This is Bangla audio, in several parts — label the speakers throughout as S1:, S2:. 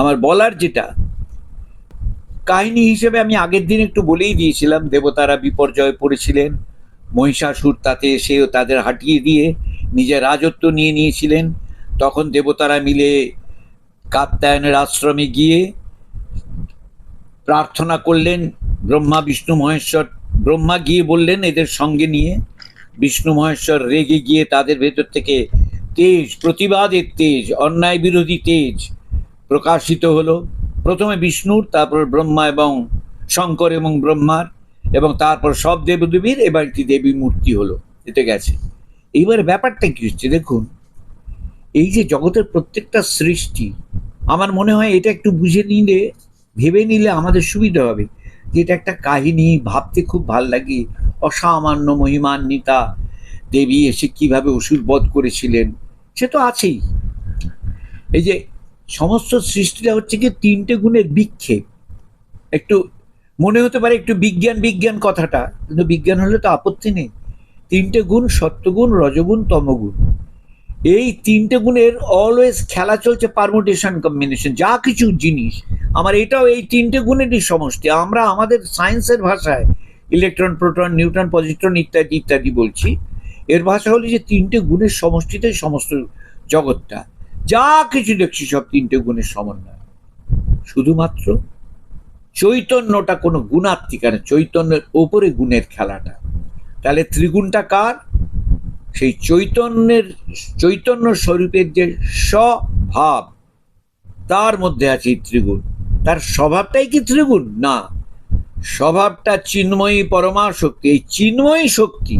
S1: আমার বলার যেটা, কাহিনী হিসেবে আমি আগের দিন একটু বলেই দিয়েছিলাম, দেবতারা বিপর্যয়ে পড়েছিলেন, মহিষাসুর তাতে এসেও তাদের হাঁটিয়ে দিয়ে নিজের রাজত্ব নিয়ে নিয়েছিলেন। তখন দেবতারা মিলে কাত্যায়নের আশ্রমে গিয়ে প্রার্থনা করলেন, ব্রহ্মা, বিষ্ণু, মহেশ্বর, ব্রহ্মা গিয়ে বললেন এদের সঙ্গে নিয়ে, বিষ্ণু, মহেশ্বর রেগে গিয়ে তাদের ভেতর থেকে তেজ, প্রতিবাদের তেজ, অন্যায় বিরোধী তেজ প্রকাশিত হলো। প্রথমে বিষ্ণুর, তারপর ব্রহ্মা এবং শঙ্কর এবং ব্রহ্মার, এবং তারপর সব দেবদেবীর, এবার একটি দেবী মূর্তি হলো, এতে গেছে। এইবার ব্যাপারটা কি হচ্ছে দেখুন, এই যে জগতের প্রত্যেকটা সৃষ্টি, আমার মনে হয় এটা একটু বুঝে নিলে, ভেবে নিলে আমাদের সুবিধা হবে, যে এটা একটা কাহিনী, ভাবতে খুব ভালো লাগে। অসামান্য মহিমান্বিতা, দেবী এসে কীভাবে অসুর বধ করেছিলেন সে তো আছেই। এই যে সমস্ত সৃষ্টিটা হচ্ছে কি তিনটে গুণের বিক্ষেপ। একটু মনে হতে পারে একটু বিজ্ঞান বিজ্ঞান কথাটা, কিন্তু বিজ্ঞান হলে তো আপত্তি নেই। তিনটে গুণ সত্যগুণ, রজগুণ, তমগুণ। এই তিনটে গুণের অলওয়েজ খেলা চলছে পারমুটেশন কম্বিনেশন যা কিছু জিনিস। আমার এটাও এই তিনটে গুণেরই সমষ্টি। আমরা আমাদের সায়েন্সের ভাষায় ইলেকট্রন প্রোটন নিউট্রন পজিট্রন ইত্যাদি ইত্যাদি বলছি। এর ভাষা হলো যে তিনটে গুণের সমষ্টিতে সমস্ত জগৎটা। যা কিছু দেখছি সব তিনটে গুণের সমন্বয়। শুধুমাত্র চৈতন্যটা কোনো গুণাত্মিকা না চৈতন্যের ওপরে গুণের খেলাটা। তাহলে ত্রিগুণটা কার? সেই চৈতন্যের, চৈতন্য স্বরূপের যে স্বভাব, তার মধ্যে আছে এই ত্রিগুণ। তার স্বভাবটাই কি ত্রিগুণ? না। স্বভাবটা চিন্ময়ী পরমা শক্তি। এই চিন্ময়ী শক্তি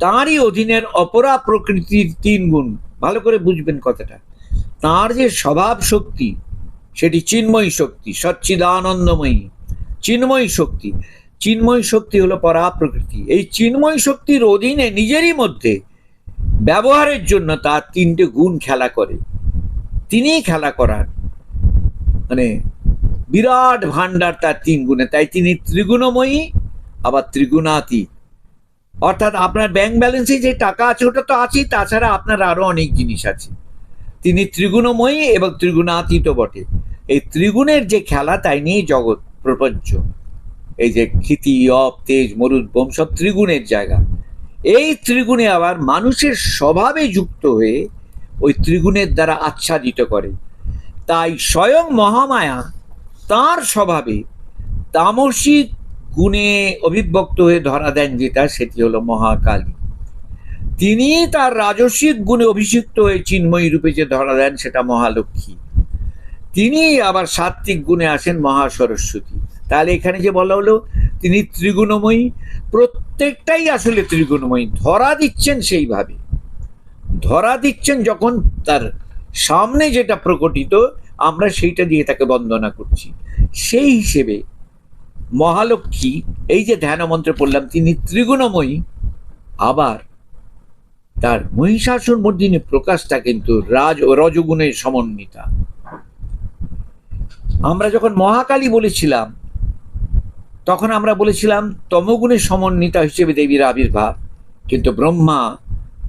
S1: তাঁরই অধীনের অপরা প্রকৃতির তিন গুণ। ভালো করে বুঝবেন কথাটা। তার যে স্বভাব শক্তি, সেটি চিন্ময়ী শক্তি, সচ্চিদানন্দময়ী। চিন্ময়ী শক্তি। চিন্ময় শক্তি হলো পরা প্রকৃতি এই চিন্ময় শক্তির অধীনে নিজেরই মধ্যে ব্যবহারের জন্য তার তিনটে গুণ খেলা করে। তিনিই খেলা করার। মানে বিরাট ভান্ডার তার তিন গুণে। তাই তিনি ত্রিগুণময়ী, আবার ত্রিগুণাতীত। অর্থাৎ আপনার ব্যাংক ব্যালেন্সে যে টাকা আছে, ওটা তো আছেই, তাছাড়া আপনার আরও অনেক জিনিস আছে। তিনি ত্রিগুণময়ী এবং ত্রিগুণাতীত বটে। এই ত্রিগুণের যে খেলা, তাই নিয়ে জগৎ প্রপঞ্চ। এই যে ক্ষিতি, অপ, তেজ, মরুদ, বোম, সব ত্রিগুণের জায়গা। এই ত্রিগুণে আবার মানুষের স্বভাবে যুক্ত হয়ে ওই ত্রিগুণের দ্বারা আচ্ছাদিত করে। তাই স্বয়ং মহামায়া তার স্বভাবে তামসিক গুণে অভিব্যক্ত হয়ে ধরা দেন যেটা সেটি হলো মহাকালী। তিনি তার রাজস্বিক গুণে অভিষিক্ত হয়ে চিন্ময়ী রূপে যে ধরা দেন, সেটা মহালক্ষ্মী। তিনি আবার সাত্বিক গুণে আসেন মহাসরস্বতী। তাহলে এখানে যে বলা হলো, তিনি ত্রিগুণময়ী, প্রত্যেকটাই আসলে ত্রিগুণময়ী। ধরা দিচ্ছেন সেইভাবে। ধরা দিচ্ছেন যখন তার সামনে যেটা প্রকটিত, আমরা সেইটা দিয়ে তাকে বন্দনা করছি। সেই হিসেবে মহালক্ষ্মী, এই যে ধ্যান মন্ত্রে পড়লাম, তিনি ত্রিগুণময়ী। আবার তার মহিষাসুর মর্দিনী প্রকাশটা কিন্তু রাজ ও রজগুণের সমন্বিতা। আমরা যখন মহাকালী বলেছিলাম, তখন আমরা বলেছিলাম তমগুণের সমন্বিতা হিসেবে দেবীর আবির্ভাব। কিন্তু ব্রহ্মা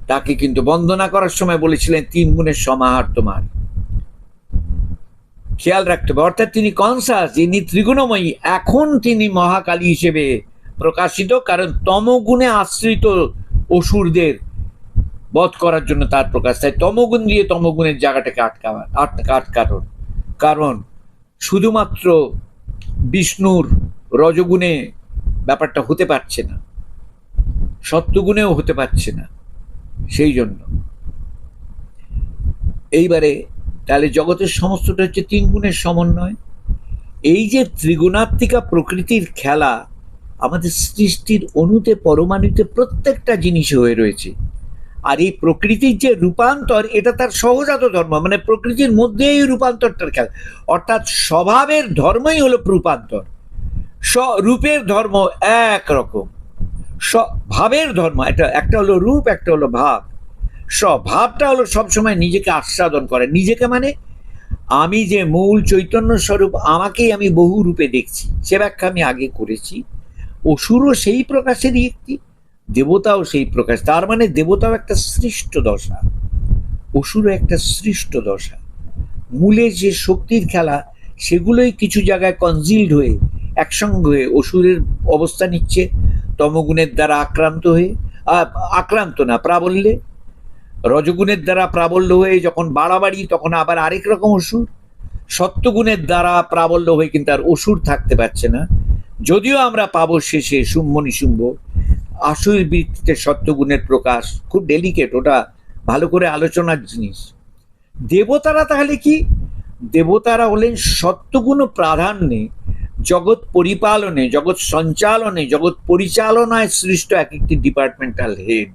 S1: তাকে কিন্তু বন্দনা করার সময় বলেছিলেন তিন গুণের সমাহার তোমার। খেয়াল রাখতে হবে। অর্থাৎ তিনি কনসাস যিনি ত্রিগুণময়ী, এখন তিনি মহাকালী হিসেবে প্রকাশিত, কারণ তমগুণে আশ্রিত অসুরদের বধ করার জন্য তার প্রকাশ। তাই তমগুণ দিয়ে তমগুণের জায়গাটাকে আটকা আটকানোর কারণ শুধুমাত্র বিষ্ণুর রজগুণে ব্যাপারটা হতে পারছে না, সত্যগুণেও হতে পারছে না, সেই জন্য। এইবারে তাহলে জগতের সমস্তটা হচ্ছে তিন গুণের সমন্বয়। এই যে ত্রিগুণাত্মিকা প্রকৃতির খেলা, আমাদের সৃষ্টির অনুতে পরমাণুতে প্রত্যেকটা জিনিস হয়ে রয়েছে। আর এই প্রকৃতির যে রূপান্তর, এটা তার সহজাত ধর্ম মানে প্রকৃতির মধ্যে এই রূপান্তরটার খেলা। অর্থাৎ স্বভাবের ধর্মই হলো রূপান্তর। রূপের ধর্ম এক রকম। ভাবের ধর্ম, এটা একটা হলো রূপ, একটা হলো ভাব। স্বভাবটা হলো সবসময় নিজেকে আস্বাদন করে। নিজেকে মানে আমি যে মূল চৈতন্য স্বরূপ আমাকেই আমি বহু রূপে দেখছি, সে ব্যাখ্যা আমি আগে করেছি। অসুরও সেই প্রকাশেরই একটি, দেবতাও সেই প্রকাশ। তার মানে দেবতাও একটা সৃষ্ট দশা, অসুরও একটা সৃষ্ট দশা। মূলে যে শক্তির খেলা, সেগুলোই কিছু জায়গায় কনজিল্ড হয়ে, একসঙ্গে হয়ে অসুরের অবস্থা নিচ্ছে, তমগুণের দ্বারা আক্রান্ত হয়ে আক্রান্ত না, প্রাবল্যে রজগুণের দ্বারা প্রাবল্য হয়ে যখন বাড়াবাড়ি, তখন আবার আরেক রকম অসুর। সত্যগুণের দ্বারা প্রাবল্য হয়ে কিন্তু আর অসুর থাকতে পারছে না। যদিও আমরা পাবো শেষে শুম্ভ নিশুম্ভ। আসুর বৃত্তিতে সত্যগুণের প্রকাশ খুব ডেলিকেট ওটা ভালো করে আলোচনার জিনিস। দেবতারা তাহলে কি? দেবতারা হলেন সত্যগুণ প্রাধান্যে, জগৎ পরিপালনে, জগৎ সঞ্চালনে, জগৎ পরিচালনায় সৃষ্ট এক একটি ডিপার্টমেন্টাল হেড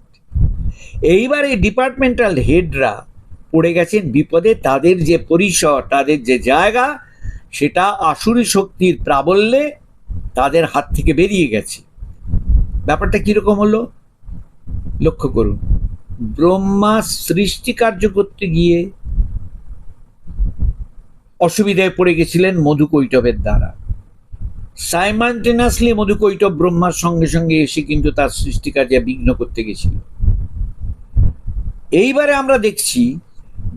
S1: এইবার এই ডিপার্টমেন্টাল হেডরা পড়ে গেছেন বিপদে, তাদের যে পরিসর, তাদের যে জায়গা, সেটা আসুরি শক্তির প্রাবল্যে তাদের হাত থেকে বেরিয়ে গেছে। ব্যাপারটা কীরকম হলো? লক্ষ্য করুন, ব্রহ্মা সৃষ্টি কার্য করতে গিয়ে অসুবিধায় পড়ে গেছিলেন মধুকৈটবের দ্বারা। সাইমান্টেনাসলি মধুকৈটব ব্রহ্মার সঙ্গে সঙ্গে এসে কিন্তু তার সৃষ্টিকার্যে বিঘ্ন করতে গেছিল। এইবারে আমরা দেখছি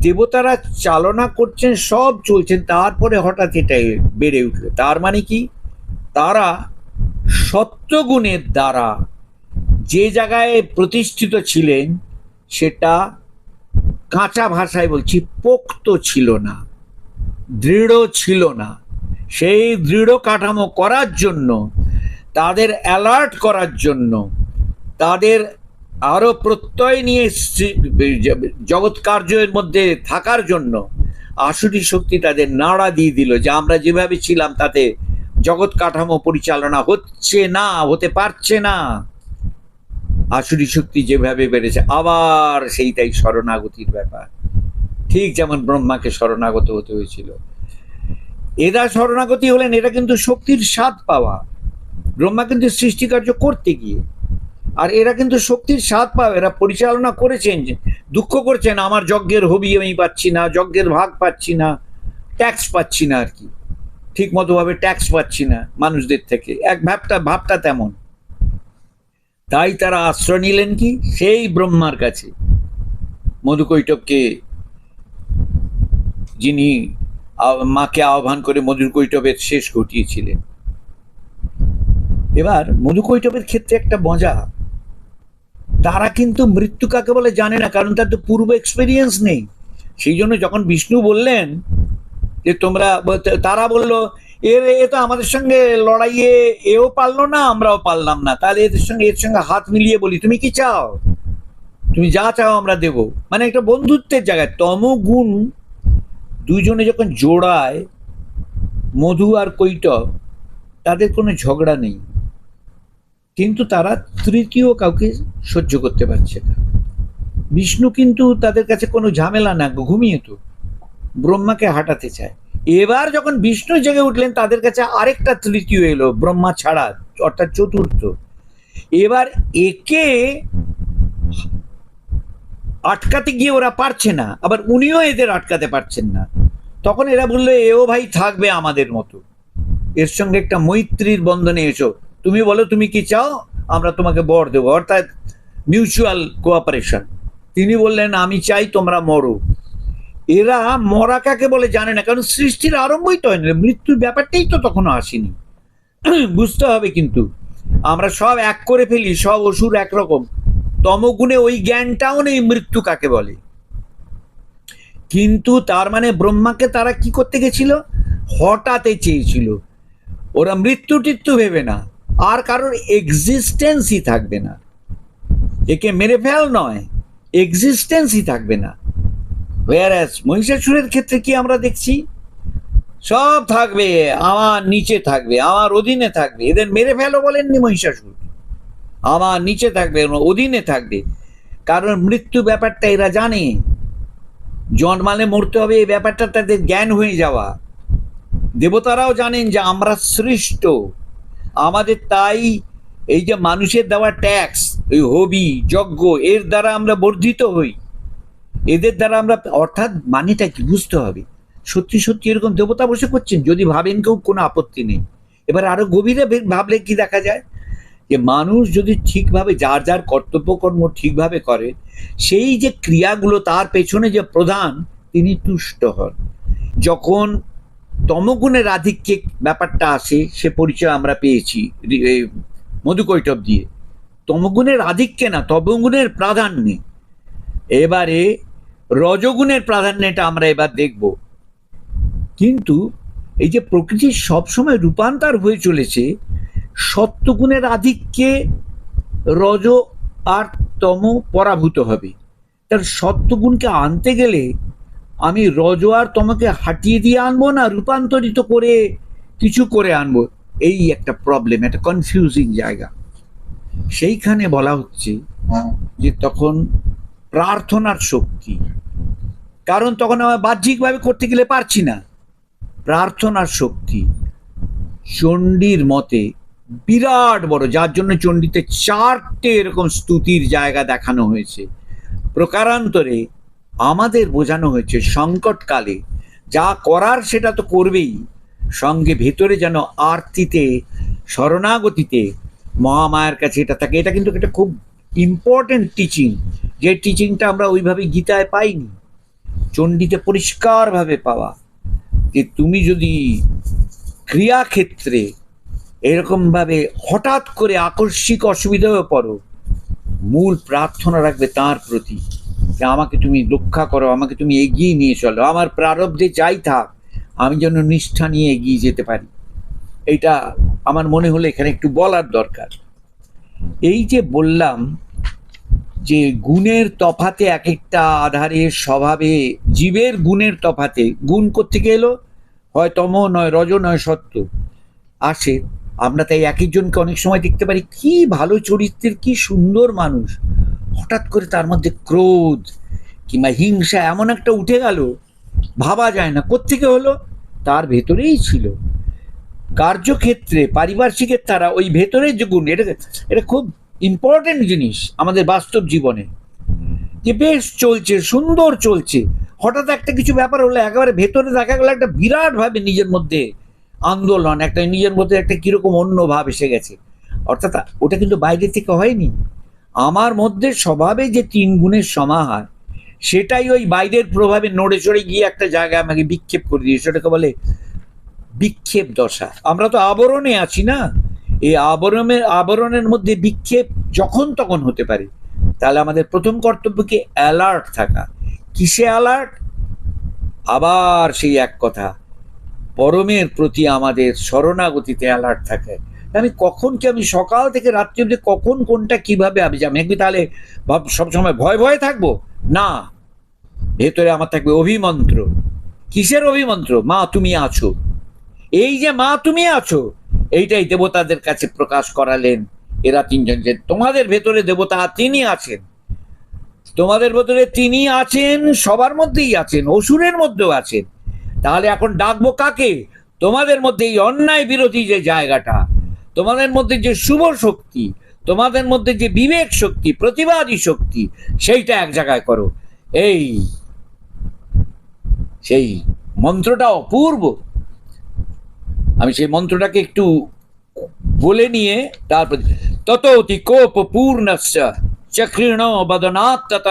S1: দেবতারা চালনা করছেন, সব চলছেন, তারপরে হঠাৎ এটা বেড়ে উঠল। তার মানে কি? তারা সত্যগুণের দ্বারা যে জায়গায় প্রতিষ্ঠিত ছিলেন, সেটা কাঁচা ভাষায় বলছি, পোক্ত ছিল না, দৃঢ় ছিল না। সেই দৃঢ় কাঠামো করার জন্য, তাদের অ্যালার্ট করার জন্য, তাদের আরও প্রত্যয় নিয়ে জগৎ কার্যের মধ্যে থাকার জন্য আসুরি শক্তি তাদের নাড়া দিয়ে দিল যে আমরা যেভাবে ছিলাম তাতে জগৎ কাঠামো পরিচালনা হচ্ছে না, হতে পারছে না। আসুরি শক্তি যেভাবে বেড়েছে, আবার সেইটাই শরণাগতির ব্যাপার। ঠিক যেমন ব্রহ্মাকে শরণাগত হতে হয়েছিল। এরা শরণাগতি হলেন, এটা কিন্তু শক্তির স্বাদ পাওয়া। ব্রহ্মা কিন্তু সৃষ্টিকার্য করতে গিয়ে আর এরা কিন্তু শক্তির স্বাদ পাবে, এরা পরিচালনা করেছেন দুঃখ করছেন, আমার যজ্ঞের হবি আমি পাচ্ছি না, যজ্ঞের ভাগ পাচ্ছি না ট্যাক্স পাচ্ছি না আর কি। ঠিক মতোভাবে ট্যাক্স পাচ্ছি না মানুষদের থেকে। এক ভাবটা ভাবটা তেমন। তাই তারা আশ্রয় নিলেন কি? সেই ব্রহ্মার কাছে। মধুকৈটবকে যিনি মাকে আহ্বান করে মধুর কৈটবের শেষ ঘটিয়েছিলেন। এবার মধুকৈটবের ক্ষেত্রে একটা মজা। তারা কিন্তু মৃত্যু কাকে বলে জানে না, কারণ তার তো পূর্ব এক্সপিরিয়েন্স নেই। সেই জন্য যখন বিষ্ণু বললেন যে তোমরা, তারা বলল এর এ তো আমাদের সঙ্গে লড়াইয়ে, এও পারল না, আমরাও পারলাম না। তাহলে এদের সঙ্গে, এর সঙ্গে হাত মিলিয়ে বলি, তুমি কি চাও? তুমি যা চাও আমরা দেব। মানে একটা বন্ধুত্বের জায়গায় তমগুণ দুজনে যখন জোড়ায়, মধু আর কৈটব তাদের কোনো ঝগড়া নেই। কিন্তু তারা তৃতীয় কাউকে সহ্য করতে পারছে না। বিষ্ণু কিন্তু তাদের কাছে কোনো ঝামেলা না, ঘুমিয়ে তো। ব্রহ্মাকে হাঁটাতে চায়। এবার যখন বিষ্ণু জেগে উঠলেন, তাদের কাছে আরেকটা তৃতীয় এলো, ব্রহ্মা ছাড়া, অর্থাৎ চতুর্থ। এবার একে আটকাতে গিয়ে ওরা পারছে না, আবার উনিও এদের আটকাতে পারছেন না। তখন এরা বলল, এও ভাই থাকবে আমাদের মতো। এর সঙ্গে একটা মৈত্রীর বন্ধনে এসো। তুমি বলো, তুমি কি চাও? আমরা তোমাকে বর দেবো। অর্থাৎ মিউচুয়াল কোঅপারেশন তিনি বললেন, আমি চাই তোমরা মরো। এরা মরা কাকে বলে জানে না, কারণ সৃষ্টির আরম্ভই তো হয়নি, মৃত্যুর ব্যাপারটাই তো তখনও আসেনি। বুঝতে হবে কিন্তু, আমরা সব এক করে ফেলি, সব অসুর একরকম। তমগুণে ওই জ্ঞানটাও নেই মৃত্যু কাকে বলে। কিন্তু তার মানে ব্রহ্মাকে তারা কি করতে গেছিল? হঠাতে চেয়েছিল। ওরা মৃত্যু টিত্যু ভেবে না। আর কারোর এক্সিস্টেন্সই থাকবে না। একে মেরে ফেল নয় এক্সিস্টেন্সই থাকবে না। ওয়ারাস মহিষাসুরের ক্ষেত্রে কি আমরা দেখছি? সব থাকবে, আমার নিচে থাকবে, আমার অধীনে থাকবে। এদের মেরে ফেলো বলেননি মহিষাসুর। আমার নিচে থাকবে অধীনে থাকবে। কারণ মৃত্যু ব্যাপারটা এরা জানে। জন্মালে মরতে হবে, এই ব্যাপারটা তাদের জ্ঞান হয়ে যাওয়া। দেবতারাও জানেন যে আমরা সৃষ্ট। আমাদের তাই এই যে মানুষের দেওয়া ট্যাক্স এই হবি যজ্ঞ, এর দ্বারা আমরা বর্ধিত হই। এদের দ্বারা আমরা, অর্থাৎ মানিটা কি বুঝতে হবে? সত্যি সত্যি এরকম দেবতা বসে করছেন, যদি ভাবেন কেউ কোনো আপত্তি নেই। এবার আরও গভীরে ভাবলে কি দেখা যায়? যে মানুষ যদি ঠিকভাবে যার যার কর্তব্য কর্ম ঠিকভাবে করে, সেই যে ক্রিয়াগুলো তার পেছনে যে প্রধান, তিনি তুষ্ট হন। যখন তমগুণের আধিক্যে ব্যাপারটা আসে, সে পরিচয় আমরা পেয়েছি মধুকৈটব দিয়ে। তমগুণের আধিক্যে না, তমগুণের প্রাধান্যে। এবারে রজগুণের প্রাধান্যটা আমরা এবার দেখব। কিন্তু এই যে প্রকৃতির সবসময় রূপান্তর হয়ে চলেছে, সত্যগুণের আধিক্যে রজ আর তম পরাভূত হবে। তার সত্যগুণকে আনতে গেলে আমি রজ আর তমকে হাটিয়ে দিয়ে আনব না, রূপান্তরিত করে কিছু করে আনব? এই একটা প্রবলেম একটা কনফিউজিং জায়গা। সেইখানে বলা হচ্ছে যে তখন প্রার্থনার শক্তি। কারণ তখন আমার বাহ্যিকভাবে করতে গেলে পারছি না। প্রার্থনার শক্তি। চণ্ডীর মতে বিরাট বড়, যার জন্য চণ্ডীতে চারটে এরকম স্তুতির জায়গা দেখানো হয়েছে। প্রকারান্তরে আমাদের বোঝানো হয়েছে সংকটকালে। যা করার সেটা তো করবেই। সঙ্গে ভেতরে যেন আরতিতে, শরণাগতিতে মহামায়ার কাছে এটা থাকে। এটা কিন্তু একটা খুব ইম্পর্টেন্ট টিচিং যে টিচিংটা আমরা ওইভাবে গীতায় পাইনি। চণ্ডীতে পরিষ্কারভাবে পাওয়া। যে তুমি যদি ক্রিয়াক্ষেত্রে এরকমভাবে হঠাৎ করে আকস্মিক অসুবিধা হয়ে পড়ো, মূল প্রার্থনা রাখবে তার প্রতি। যে আমাকে তুমি রক্ষা করো, আমাকে তুমি এগিয়ে নিয়ে চলো। আমার প্রারব্ধে যাই থাক, আমি যেন নিষ্ঠা নিয়ে এগিয়ে যেতে পারি। এইটা আমার মনে হলো এখানে একটু বলার দরকার। এই যে বললাম যে গুণের তফাতে এক একটা আধারে স্বভাবে জীবের গুণের তফাতে গুণ করতে এলো? হয় তম নয় রজ নয় সত্য। আসে, আমরা তাই এক একজনকে অনেক সময় দেখতে পারি, কি ভালো চরিত্রের, কি সুন্দর মানুষ। হঠাৎ করে তার মধ্যে ক্রোধ কিংবা হিংসা এমন একটা উঠে গেল, ভাবা যায় না। কোত্থেকে হলো? তার ভেতরেই ছিল। কার্যক্ষেত্রে পারিপার্শ্বিকের তারা ওই ভেতরের যে গুণ এটা এটা খুব ইম্পর্টেন্ট জিনিস আমাদের বাস্তব জীবনে। যে বেশ চলছে, সুন্দর চলছে। হঠাৎ একটা কিছু ব্যাপার হলো, একেবারে ভেতরে দেখা গেলো একটা বিরাট ভাবে নিজের মধ্যে আন্দোলন, একটা নিজের মধ্যে একটা কীরকম অন্য ভাব এসে গেছে। অর্থাৎ ওটা কিন্তু বাইরে থেকে হয়নি। আমার মধ্যে স্বভাবে যে তিন গুণের সমাহার, সেটাই ওই বাইরের প্রভাবে নড়ে চড়ে গিয়ে একটা জায়গায় আমাকে বিক্ষেপ করে দিয়ে সেটাকে বলে বিক্ষেপ দশা। আমরা তো আবরণে আছি না? এই আবরণের আবরণের মধ্যে বিক্ষেপ যখন তখন হতে পারে। তাহলে আমাদের প্রথম কর্তব্য কি অ্যালার্ট থাকা। কিসে অ্যালার্ট? আবার সেই এক কথা। পরমের প্রতি আমাদের শরণাগতিতে অ্যালার্ট থাকে। আমি কখন কি আমি সকাল থেকে রাত্রি অব্দি কখন কোনটা কীভাবে আমি যাব আমি তাহলে সবসময় ভয় ভয়ে থাকব? না। ভেতরে আমার থাকবে অভিমন্ত্র। কিসের অভিমন্ত্র? মা, তুমি আছো। এই যে মা, তুমি আছো। এইটাই দেবতাদের কাছে প্রকাশ করালেন এরা তিনজন যে তোমাদের ভেতরে দেবতা তিনি আছেন। তোমাদের ভেতরে তিনি আছেন, সবার মধ্যেই আছেন, অসুরের মধ্যেও আছেন। তাহলে এখন ডাকবো কাকে? তোমাদের মধ্যে এই অন্যায় বিরোধী যে জায়গাটা তোমাদের মধ্যে যে শুভ শক্তি, তোমাদের মধ্যে যে বিবেক শক্তি, প্রতিবাদী শক্তি, সেইটা এক জায়গায় করো। এই, সেই মন্ত্রটা অপূর্ব। আমি সেই মন্ত্রটাকে একটু বলে নিয়ে তারপর তত অতি কোপ পূর্ণশ্চ চক্রীণ বদনাত্তত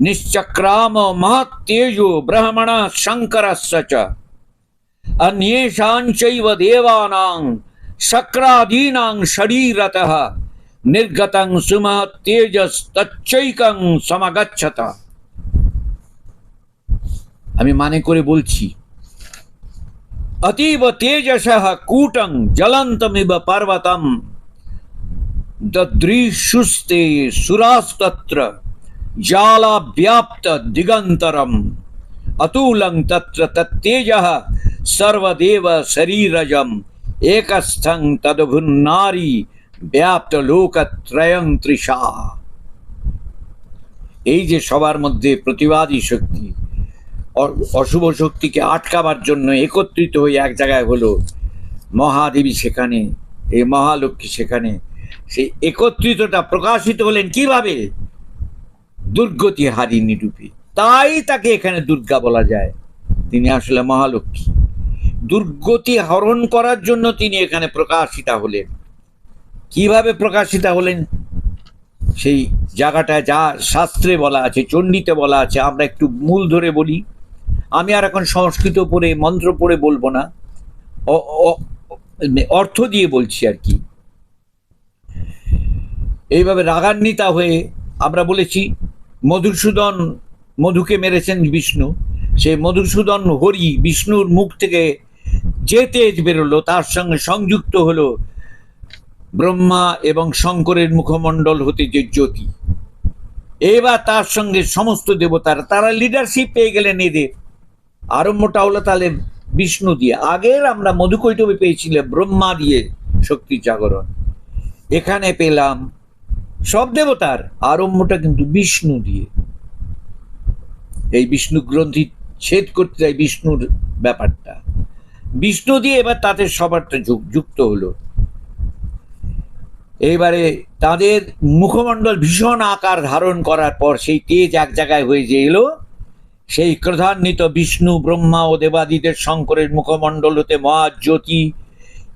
S1: নিশ্চক্রাম মহাতেজ ব্রাহ্মণ শঙ্করশ্চ চ। অন্যেষাঞ্চৈব দেবানাং शक्रादीनां शरीरतः निर्गतं সুমহত্তেজস্তচ্চৈকং সমগচ্ছত আমি মানে করে বলছি अतीव तेजसः कूटं ज्वलन्तमिव पर्वतं ददृशुस्ते सुरास्तत्र जालाव्याप्तदिगन्तरम् अतुलं तत्र तत्तेजः सर्वदेव একস্থং তদভুন্নারী ব্যাপ্ত লোকত্রয়ং তৃষা এই যে সবার মধ্যে প্রতিবাদী শক্তি অশুভ শক্তিকে আটকাবার জন্য একত্রিত হয়ে এক জায়গায় হলো মহাদেবী সেখানে, এই মহালক্ষ্মী সেখানে। সেই একত্রিতটা প্রকাশিত হলেন কীভাবে? দুর্গতি হারিনী রূপে। তাই তাকে এখানে দুর্গা বলা যায়। তিনি আসলে মহালক্ষ্মী। দুর্গতি হরণ করার জন্য তিনি এখানে প্রকাশিতা হলেন। কীভাবে প্রকাশিতা হলেন? সেই জায়গাটা যা শাস্ত্রে বলা আছে, চণ্ডীতে বলা আছে, আমরা একটু মূল ধরে বলি। আমি আর এখন সংস্কৃত পড়ে, মন্ত্র পড়ে বলব না। অর্থ দিয়ে বলছি আর কি। এইভাবে রাগান্বিতা হয়ে আমরা বলেছি, মধুসূদন মধুকে মেরেছেন বিষ্ণু। সেই মধুসূদন হরি বিষ্ণুর মুখ থেকে যে তেজ বেরোলো, তার সঙ্গে সংযুক্ত হলো ব্রহ্মা এবং শঙ্করের মুখমণ্ডল হতে যে জ্যোতি। এবার তার সঙ্গে সমস্ত দেবতারা, তারা লিডারশিপ পেয়ে গেলেন এদের। আরম্ভটা হলো তাহলে বিষ্ণু দিয়ে। আগের আমরা মধুকৈটবে পেয়েছিলাম, ব্রহ্মা দিয়ে শক্তি জাগরণ। এখানে পেলাম সব দেবতার আরম্ভটা কিন্তু বিষ্ণু দিয়ে। এই বিষ্ণু গ্রন্থি ছেদ করতে যায় বিষ্ণুর ব্যাপারটা। বিষ্ণু দিয়ে এবার তাদের সবারটা যুক- যুক্ত হলো। এবারে তাদের মুখমণ্ডল ভীষণ আকার ধারণ করার পর সেই তেজ এক জায়গায় হয়ে যে এলো, সেই ক্রধান্বিত বিষ্ণু, ব্রহ্মা ও দেবাদিদের শঙ্করের মুখমণ্ডল হতে মহাজ্যোতি,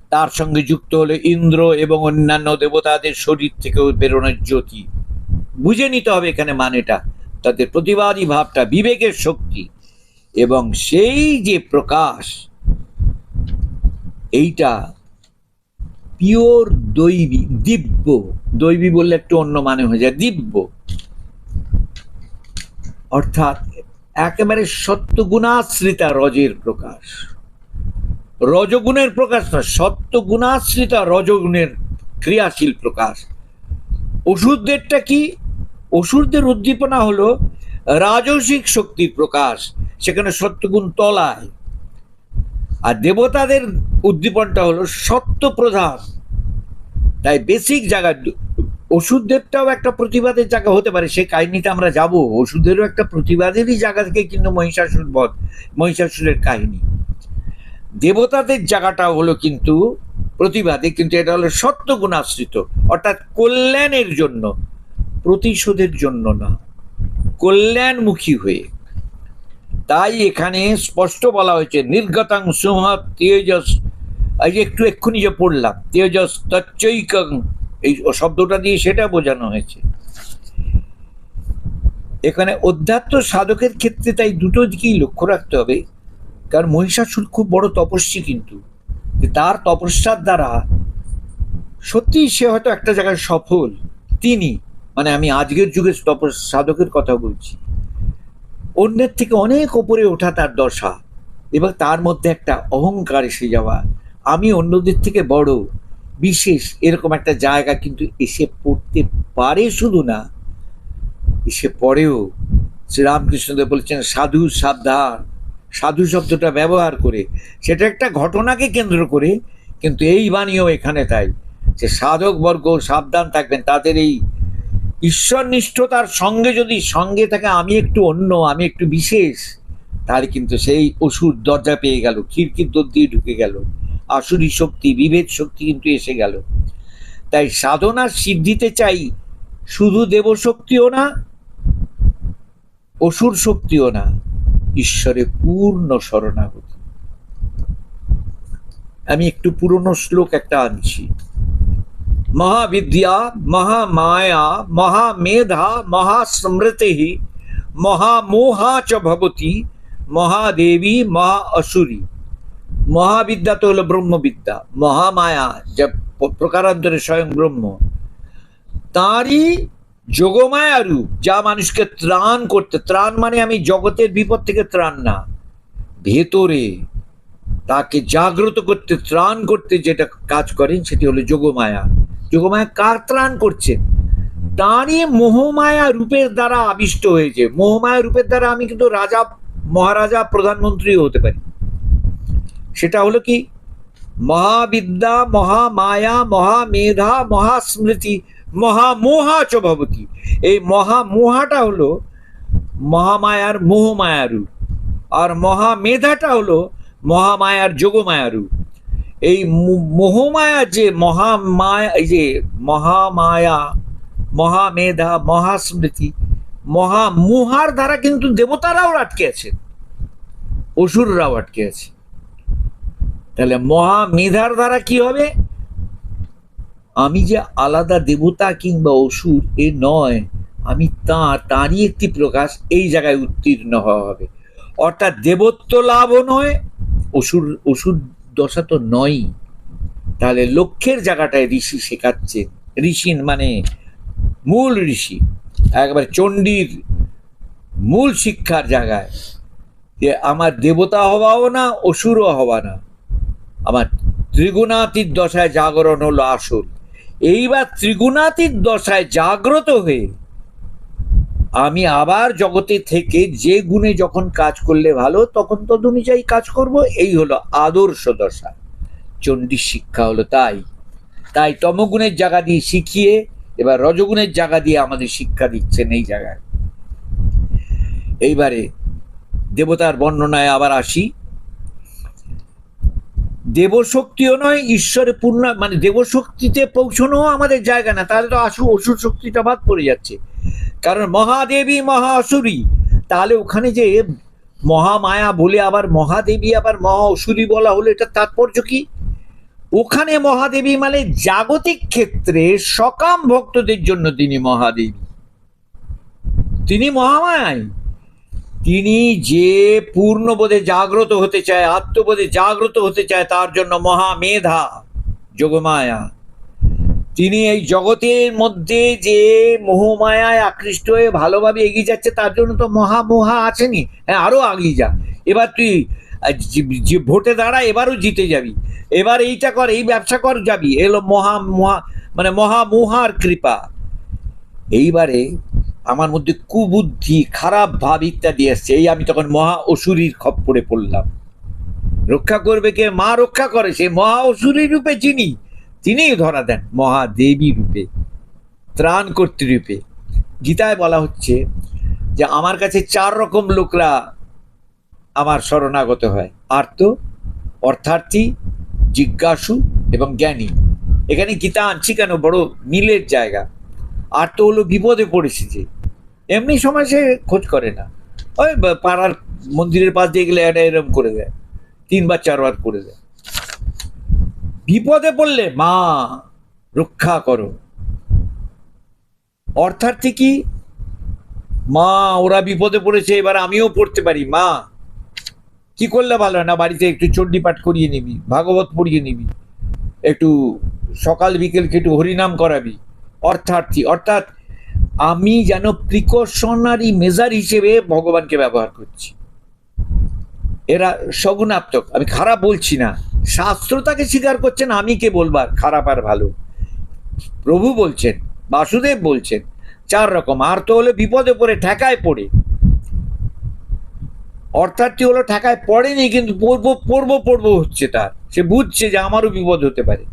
S1: তার সঙ্গে যুক্ত হলো ইন্দ্র এবং অন্যান্য দেবতাদের শরীর থেকেও বেরোনোর জ্যোতি। বুঝে নিতে হবে এখানে মানেটা। তাদের প্রতিবাদী ভাবটা বিবেকের শক্তি এবং সেই যে প্রকাশ এইটা পিওর দৈবী, দিব্য। দৈবী বললে একটু অন্য মানে হয়ে যায়, দিব্য। অর্থাৎ একেবারে সত্যগুণাশ্রিতা রজের প্রকাশ। রজগুণের প্রকাশ না সত্যগুণাশ্রিতা রজগুণের ক্রিয়াশীল প্রকাশ। ওষুধদেরটা কি? অসুরদের উদ্দীপনা হলো রাজসিক শক্তির প্রকাশ, সেখানে সত্যগুণ তলায়। আর দেবতাদের উদ্দীপনটা হলো সত্য প্রধান তাই বেসিক জায়গা, ওষুধদেরটাও একটা প্রতিবাদের জায়গা হতে পারে, সেই কাহিনীতে আমরা যাব। ওষুধেরও একটা প্রতিবাদেরই জায়গা থেকে কিন্তু মহিষাসুর বধ, মহিষাসুরের কাহিনী। দেবতাদের জায়গাটা হলো কিন্তু প্রতিবাদে, কিন্তু এটা হলো সত্য গুণাশ্রিত অর্থাৎ কল্যাণের জন্য, প্রতিশোধের জন্য না। কল্যাণমুখী হয়ে। তাই এখানে স্পষ্ট বলা হয়েছে, নির্গতাং সুমহ তেজস। এই যে একটু এক্ষুনি যে পড়লাম, তেজস তচ্চৈকং, এই শব্দটা দিয়ে সেটা বোঝানো হয়েছে। এখানে অধ্যাত্ম সাধকের ক্ষেত্রে তাই দুটো দিকেই লক্ষ্য রাখতে হবে, কারণ মহিষাসুর খুব বড় তপস্বী কিন্তু। তার তপস্যার দ্বারা সত্যি সে হয়তো একটা জায়গায় সফল। তিনি মানে আমি আজকের যুগের তপস সাধকের কথা বলছি। অন্যের থেকে অনেক ওপরে ওঠা তার দশা। এবং তার মধ্যে একটা অহংকার এসে যাওয়া। আমি অন্যদের থেকে বড়। বিশেষ এরকম একটা জায়গা কিন্তু এসে পড়তে পারে শুধু না, এসে পড়েও। শ্রীরামকৃষ্ণদেব বলেছেন, সাধু সাবধান। সাধু শব্দটা ব্যবহার করে। সেটা একটা ঘটনাকে কেন্দ্র করে, কিন্তু এই বাণীও এখানে তাই। যে সাধক বর্গ সাবধান থাকবেন, তাদের এই ঈশ্বরনিষ্ঠতার সঙ্গে যদি সঙ্গে থাকে, আমি একটু অন্য, আমি একটু বিশেষ, তাহলে কিন্তু সেই অসুর দরজা পেয়ে গেল, খিড়কির দর দিয়ে ঢুকে গেল, আসুরি শক্তি, বিভেদ শক্তি কিন্তু এসে গেল। তাই সাধনার সিদ্ধিতে চাই, শুধু দেবশক্তিও না, অসুর শক্তিও না, ঈশ্বরে পূর্ণ শরণাগতি। আমি একটু পুরনো শ্লোক একটা আনছি। মহাবিদ্যা, মহামায়া, মহামেধা মহাস্মৃতি মহামোহা চ ভবতি, মহাদেবী মহা অসুরী মহাবিদ্যা তো হলো ব্রহ্মবিদ্যা, মহামায়া যা প্রকারান্তরে স্বয়ং ব্রহ্ম। তারই যোগমায়া রূপ, যা মানুষকে ত্রাণ করতে, ত্রাণ মানে আমি জগতের বিপদ থেকে ত্রাণ না, ভেতরে তাকে জাগ্রত করতে, ত্রাণ করতে যেটা কাজ করেন, সেটি হলো যোগমায়া। যোগমায়া কার ত্রাণ করছেন তারই মোহমায়া রূপের দ্বারা আবিষ্ট হয়েছে। মোহমায়া রূপের দ্বারা আমি কিন্তু রাজা, মহারাজা প্রধানমন্ত্রীও হতে পারি। সেটা হলো কি? মহাবিদ্যা, মহামায়া, মহামেধা, মহাস্মৃতি, মহামোহা চ এই মহামোহাটা হলো মহামায়ার মোহমায়া রূপ। আর মহামেধাটা হলো মহামায়ার যোগমায়া রূপ। এই মোহমায়া যে মহামায়া, এই যে মহামায়া, মহামেধা, মহাস্মৃতি, মহামোহার দ্বারা কিন্তু দেবতারাও আটকে আছেন অসুররাও আটকে আছে। তাহলে মহামেধার দ্বারা কি হবে? আমি যে আলাদা দেবতা কিংবা অসুর, এ নয়, আমি তাঁর, তাঁরই একটি প্রকাশ এই জায়গায় উত্তীর্ণ হওয়া হবে। অর্থাৎ দেবত্ব লাভও নয়, অসুর অসুর দশা তো নয়ই। তাহলে লক্ষ্যের জায়গাটায় ঋষি শেখাচ্ছে ঋষি মানে মূল ঋষি, একবার চণ্ডীর মূল শিক্ষার জায়গায়। যে আমার দেবতা হওয়াও না, অসুরও হওয়া না। আমার ত্রিগুণাতীত দশায় জাগরণ হলো আসল। এইবার ত্রিগুণাতীত দশায় জাগ্রত হয়ে আমি আবার জগতে থেকে যে গুণে যখন কাজ করলে ভালো, তখন তদ অনুযায়ী কাজ করব, এই হলো আদর্শ দশা। চণ্ডীর শিক্ষা হলো তাই। তাই তমগুণের জায়গা দিয়ে শিখিয়ে, এবার রজগুণের জায়গা দিয়ে আমাদের শিক্ষা দিচ্ছেন এই জায়গায়। এইবারে দেবতার বর্ণনায় আবার আসি। দেবশক্তিও নয়, ঈশ্বরে পূর্ণ মানে দেবশক্তিতে পৌঁছানো আমাদের জায়গা না, তাহলে তো আসু অসুর শক্তিটা বাদ পড়ে যাচ্ছে। কারণ মহাদেবী মহা অসুরী তাহলে ওখানে যে মহামায়া বলে আবার মহাদেবী আবার মহা অসুরী বলা হলো এটা তাৎপর্য কি? ওখানে মহাদেবী মানে জাগতিক ক্ষেত্রে সকাম ভক্তদের জন্য তিনি মহাদেবী। তিনি মহামায় তিনি যে পূর্ণবোধে জাগ্রত হতে চায়, আত্মবোধে জাগ্রত হতে চায়, তার জন্য মহামেধা, যোগমায়া। তিনি এই জগতের মধ্যে যে মোহমায়ায় আকৃষ্ট হয়ে ভালোভাবে এগিয়ে যাচ্ছে, তার জন্য তো মহা মোহা আছেনি হ্যাঁ আরও আগিয়ে যা এবার তুই ভোটে দাঁড়া, এবারও জিতে যাবি। এবার এইটা কর, এই ব্যবসা কর, যাবি। এলো মহা মহা মানে মহা মোহার কৃপা। এইবারে আমার মধ্যে কুবুদ্ধি, খারাপ ভাব ইত্যাদি আসছে। এই আমি তখন মহা অসুরীর খপ্পরে পড়লাম। রক্ষা করবে কে? মা রক্ষা করে। সে মহা অসুরী রূপে চিনি। তিনিই ধরা দেন মহাদেবী রূপে, ত্রাণ কর্তৃরূপে গীতায় বলা হচ্ছে যে, আমার কাছে চার রকম লোকরা আমার শরণাগত হয়। আর্ত, অর্থার্থী, জিজ্ঞাসু এবং জ্ঞানী। এখানে গীতা আনছি কেন? বড় মিলের জায়গা। আর তো হলো বিপদে পড়েছে যে। এমনি সময় সে খোঁজ করে না। ওই পাড়ার মন্দিরের পাশ দিয়ে গেলে এটা এরম করে দেয়। তিনবার, চারবার করে দেয়। বিপদে পড়লে, মা, রক্ষা করো। অর্থার্থী কি মা, ওরা বিপদে পড়েছে, এবার আমিও পড়তে পারি, মা। কি করলে ভালো হয়? না, বাড়িতে একটু চণ্ডী পাঠ করিয়ে নিবি, ভাগবত পড়িয়ে নিবি, একটু সকাল বিকেলকে একটু হরিনাম করাবি। অর্থার্থী অর্থাৎ আমি যেন প্রিকশনারি মেজার হিসেবে ভগবানকে ব্যবহার করছি। এরা সগুণাত্মক আমি খারাপ বলছি না। শাস্ত্র তাকে স্বীকার করছেন, আমি কে বলবার খারাপ আর ভালো? প্রভু বলছেন, বাসুদেব বলছেন, চার রকম, আর তো হলে বিপদে পড়ে ঠেকায় পড়ে। অর্থাৎটি হলো ঠেকায় পড়েনি, কিন্তু পড়ব পড়ব পড়ব হচ্ছে তার। সে বুঝছে যে আমারও বিপদ হতে পারে।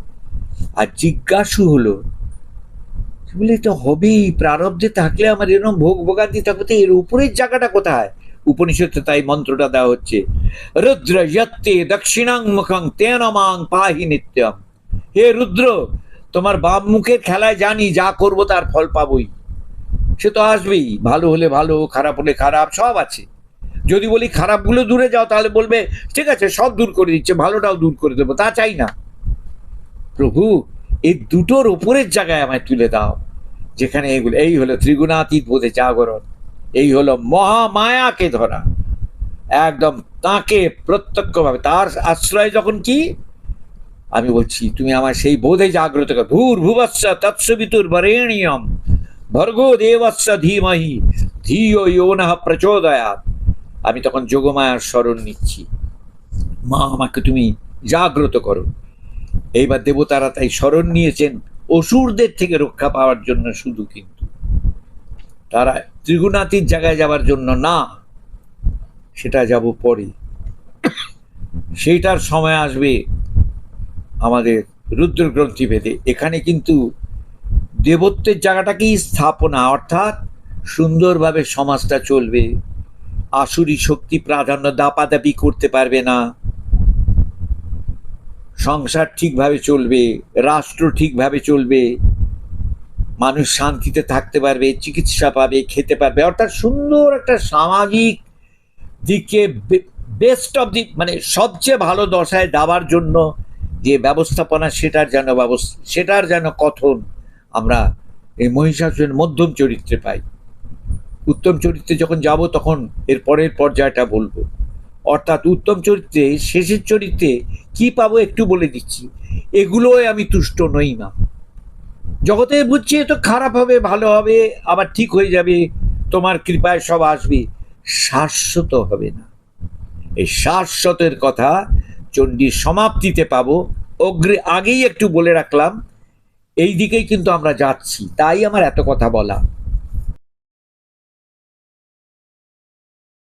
S1: আর জিজ্ঞাসু হলো বলে, এটা হবেই, প্রারব্ধে থাকলে আমার এরকম ভোগ ভোগান্তি থাকবে তো এর উপরের জায়গাটা কোথায়? উপনিষদে তাই মন্ত্রটা দেওয়া হচ্ছে, রুদ্র যত্তে দক্ষিণাং মুখং তেন মাং পাহি নিত্যম। হে রুদ্র, তোমার বাম মুখের খেলায় জানি যা করব তার ফল পাবই। সে তো আসবেই, ভালো হলে ভালো, খারাপ হলে খারাপ, সব আছে। যদি বলি খারাপগুলো দূরে যাও তাহলে বলবে, ঠিক আছে, সব দূর করে দিচ্ছে, ভালোটাও দূর করে দেবো, তা চাই না। প্রভু, এই দুটোর ওপরের জায়গায় আমায় তুলে দাও, যেখানে এগুলো, এই হলো ত্রিগুণাতীত বোধে জাগরণ। এই হলো মহামায়াকে ধরা। একদম তাকে প্রত্যক্ষভাবে। তার আশ্রয় যখন কি? আমি বলছি, তুমি আমার সেই বোধে জাগ্রত কর। ভূর ভুবস্স তৎসবিতুর বরেণীয়ম ভর্গো দেবস্স ধীমহি ধিও ইয়োনঃ প্রচোদয়াৎ। আমি তখন যোগমায়ার স্মরণ নিচ্ছি। মা, আমাকে তুমি জাগ্রত করো। এইবার দেবতারা তাই স্মরণ নিয়েছেন। অসুরদের থেকে রক্ষা পাওয়ার জন্য শুধু কিন্তু। তারা ত্রিগুণাতির জায়গায় যাবার জন্য না, সেটা যাব পরে। সেইটার সময় আসবে আমাদের রুদ্রগ্রন্থি ভেদে এখানে কিন্তু দেবত্বের জায়গাটাকেই স্থাপনা, অর্থাৎ সুন্দরভাবে সমাজটা চলবে। আসুরি শক্তি প্রাধান্য দাপাদাপি করতে পারবে না। সংসার ঠিকভাবে চলবে, রাষ্ট্র ঠিকভাবে চলবে মানুষ শান্তিতে থাকতে পারবে, চিকিৎসা পাবে, খেতে পারবে। অর্থাৎ সুন্দর একটা সামাজিক দিকে বেস্ট অফ দি মানে সবচেয়ে ভালো দশায় দাবার জন্য যে ব্যবস্থাপনা, সেটার যেন ব্যবস্থা সেটার যেন কথন আমরা এই মহিষাসুরের মধ্যম চরিত্রে পাই। উত্তম চরিত্রে যখন যাব, তখন এর পরের পর্যায়টা বলব। অর্থাৎ উত্তম চরিত্রে, শেষের চরিত্রে কি পাবো একটু বলে দিচ্ছি। এগুলোই আমি তুষ্ট নই না জগতে বুঝছি তো খারাপ হবে, ভালো হবে, আবার ঠিক হয়ে যাবে, তোমার কৃপায় সব আসবে। শাশ্বত হবে না। এই শাশ্বতের কথা চণ্ডীর সমাপ্তিতে পাবো। অগ্রে আগেই একটু বলে রাখলাম এই দিকেই কিন্তু আমরা যাচ্ছি, তাই আমার এত কথা বলা।